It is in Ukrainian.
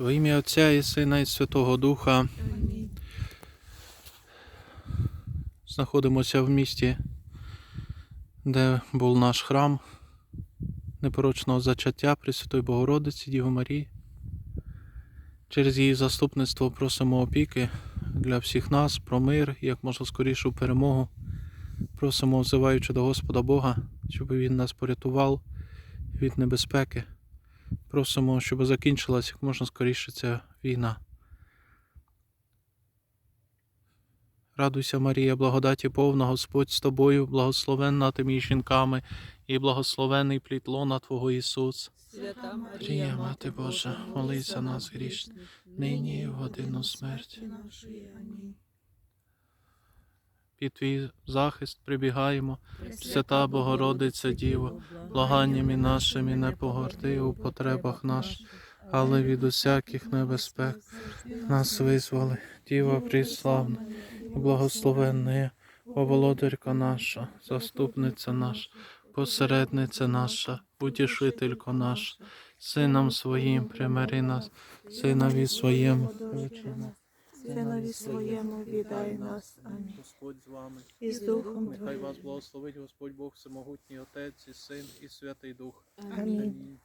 Во ім'я Отця і Сина і Святого Духа знаходимося в місті, де був наш храм непорочного зачаття Пресвятої Богородиці Діви Марії. Через її заступництво просимо опіки для всіх нас про мир, як можна скорішу перемогу. Просимо, взиваючи до Господа Бога, щоб Він нас порятував від небезпеки. Просимо, щоб закінчилась як можна скоріше ця війна. Радуйся, Марія, благодаті повна, Господь з тобою, благословенна ти між жінками, і благословений плід лона Твого Ісус. Свята Марія, Мати Божа, молись за нас грішних, нині і в годину смерті. нашої. Амінь. Під твій захист прибігаємо, Свята Богородиця Діво, благаннями нашими не погорди у потребах наших, але від усяких небезпек нас визволи, Діва приславна і благословенна, є, володарка наша, заступниця наша, посередниця наша, утішителько наша, сином своїм примири нас, синові своєму. Синові своєму віддай нас. Амінь. Господь з вами. І з Духом Нехай вас благословить Господь Бог Всемогутній Отець і Син і Святий Дух. Амінь.